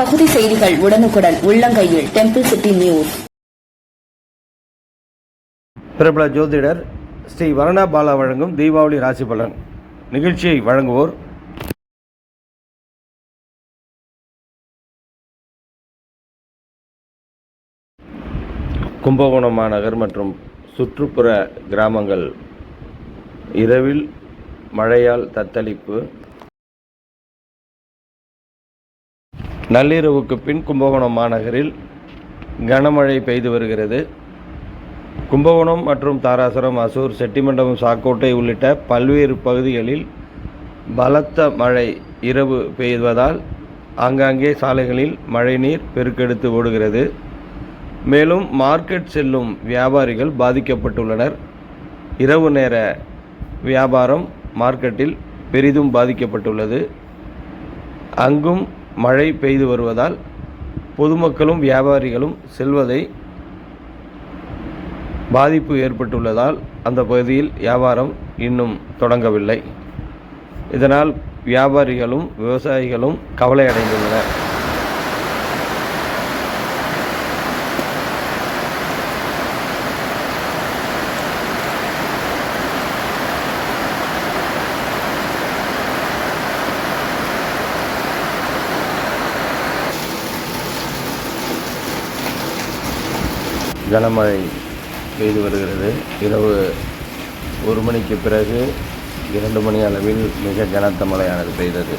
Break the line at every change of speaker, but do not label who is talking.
பகுதி செய்திகள் உடனுக்குடன் உள்ளங்கையில் டெம்பிள் சிட்டி நியூஸ்
பிரபல ஜோதிடர் ஸ்ரீ வரணா பாலா வழங்கும் தீபாவளி ராசி பலன். நிகழ்ச்சியை வழங்குவோர் கும்பகோணம் மாநகர் மற்றும் சுற்றுப்புற கிராமங்கள். இரவில் மழையால் தத்தளிப்பு. நள்ளிரவுக்கு பின் கும்பகோணம் மாநகரில் கனமழை பெய்து வருகிறது. கும்பகோணம் மற்றும் தாராசுரம் அசூர் செட்டிமண்டபம் சாக்கோட்டை உள்ளிட்ட பல்வேறு பகுதிகளில் பலத்த மழை இரவு பெய்வதால் ஆங்காங்கே சாலைகளில் மழைநீர் பெருக்கெடுத்து ஓடுகிறது. மேலும் மார்க்கெட் செல்லும் வியாபாரிகள் பாதிக்கப்பட்டுள்ளனர். இரவு நேர வியாபாரம் மார்க்கெட்டில் பெரிதும் பாதிக்கப்பட்டுள்ளது. அங்கும் மழை பெய்து வருவதால் பொதுமக்களும் வியாபாரிகளும் செல்வதை பாதிப்பு ஏற்பட்டுள்ளதால் அந்த பகுதியில் வியாபாரம் இன்னும் தொடங்கவில்லை. இதனால் வியாபாரிகளும் விவசாயிகளும் கவலை அடைந்துள்ளனர் கனமழை பெய்து வருகிறது. இரவு ஒரு மணிக்கு பிறகு இரண்டு மணி அளவில் மிக கனத்த மழையானது பெய்தது.